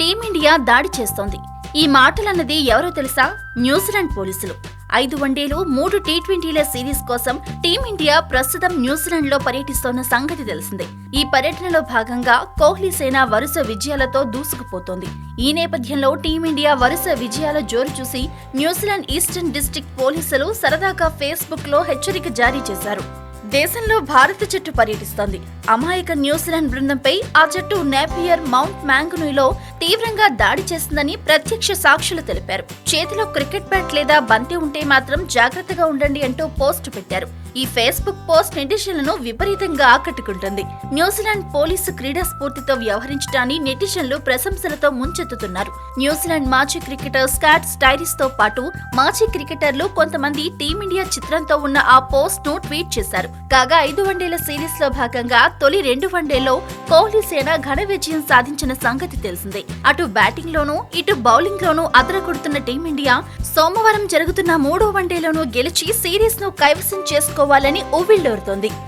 Team India దాడి చేస్తోంది. ఈ మాటలన్నది ఎవరో తెలుసా? న్యూజిలాండ్ పోలీసులు. ఐదు వన్డేలు మూడు టీ ట్వంటీల సిరీస్ కోసం టీమిండియా ప్రస్తుతం న్యూజిలాండ్లో పర్యటిస్తోన్న సంగతి తెలిసిందే. ఈ పర్యటనలో భాగంగా కోహ్లీ సేన వరుస విజయాలతో దూసుకుపోతోంది. ఈ నేపథ్యంలో టీమిండియా వరుస విజయాల జోరు చూసి న్యూజిలాండ్ ఈస్టర్న్ డిస్ట్రిక్ట్ పోలీసులు సరదాగా ఫేస్బుక్లో హెచ్చరిక జారీ చేశారు. దేశంలో భారత జట్టు పర్యటిస్తోంది. అమాయక న్యూజిలాండ్ బృందంపై ఆ జట్టు నేపియర్ మౌంట్ మ్యాంగునీలో తీవ్రంగా దాడి చేసిందని ప్రత్యక్ష సాక్షులు తెలిపారు. చేతిలో క్రికెట్ బ్యాట్ లేదా బంతి ఉంటే మాత్రం జాగ్రత్తగా ఉండండి అంటూ పోస్ట్ పెట్టారు. ఈ ఫేస్బుక్ పోస్ట్ నెటిజన్లను విపరీతంగా ఆకట్టుకుంటుంది. న్యూజిలాండ్ పోలీసు క్రీడా స్ఫూర్తితో వ్యవహరించడాన్ని నెటిజన్లు ప్రశంసలతో ముంచెత్తుతున్నారు. న్యూజిలాండ్ మాజీ క్రికెటర్ స్కాట్ స్టైరిస్తో పాటు మాజీ క్రికెటర్లు కొంతమంది టీమిండియా చిత్రంతో ఉన్న ఆ పోస్ట్ను ట్వీట్ చేశారు. కాగా ఐదు వన్డేల సిరీస్లో భాగంగా తొలి రెండు వన్డేల్లో కోహ్లీ సేన ఘన విజయం సాధించిన సంగతి తెలిసిందే. అటు బ్యాటింగ్ లోనూ ఇటు బౌలింగ్ లోనూ అదరగొడుతున్న టీమిండియా సోమవారం జరుగుతున్న మూడో వన్డేలోనూ గెలిచి సిరీస్ను కైవసం చేసుకోవాలని ఊవిళ్ళూరుతోంది